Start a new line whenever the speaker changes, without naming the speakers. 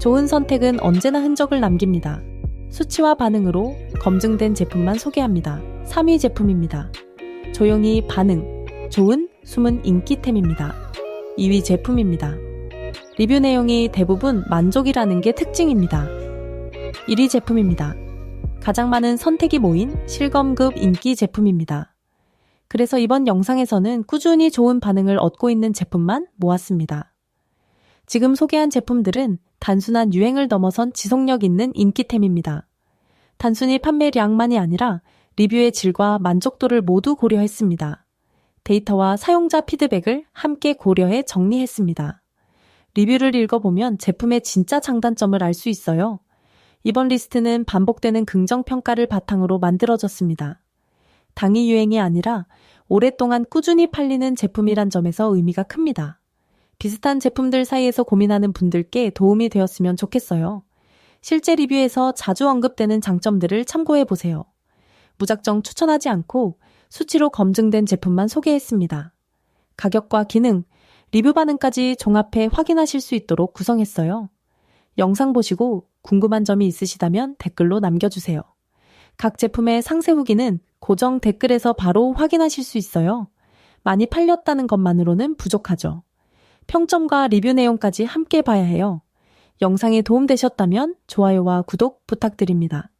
좋은 선택은 언제나 흔적을 남깁니다. 수치와 반응으로 검증된 제품만 소개합니다. 3위 제품입니다. 조용히 반응, 좋은, 숨은 인기템입니다. 2위 제품입니다. 리뷰 내용이 대부분 만족이라는 게 특징입니다. 1위 제품입니다. 가장 많은 선택이 모인 실검급 인기 제품입니다. 그래서 이번 영상에서는 꾸준히 좋은 반응을 얻고 있는 제품만 모았습니다. 지금 소개한 제품들은 단순한 유행을 넘어선 지속력 있는 인기템입니다. 단순히 판매량만이 아니라 리뷰의 질과 만족도를 모두 고려했습니다. 데이터와 사용자 피드백을 함께 고려해 정리했습니다. 리뷰를 읽어보면 제품의 진짜 장단점을 알 수 있어요. 이번 리스트는 반복되는 긍정평가를 바탕으로 만들어졌습니다. 당위 유행이 아니라 오랫동안 꾸준히 팔리는 제품이란 점에서 의미가 큽니다. 비슷한 제품들 사이에서 고민하는 분들께 도움이 되었으면 좋겠어요. 실제 리뷰에서 자주 언급되는 장점들을 참고해 보세요. 무작정 추천하지 않고 수치로 검증된 제품만 소개했습니다. 가격과 기능, 리뷰 반응까지 종합해 확인하실 수 있도록 구성했어요. 영상 보시고 궁금한 점이 있으시다면 댓글로 남겨주세요. 각 제품의 상세 후기는 고정 댓글에서 바로 확인하실 수 있어요. 많이 팔렸다는 것만으로는 부족하죠. 평점과 리뷰 내용까지 함께 봐야 해요. 영상이 도움되셨다면 좋아요와 구독 부탁드립니다.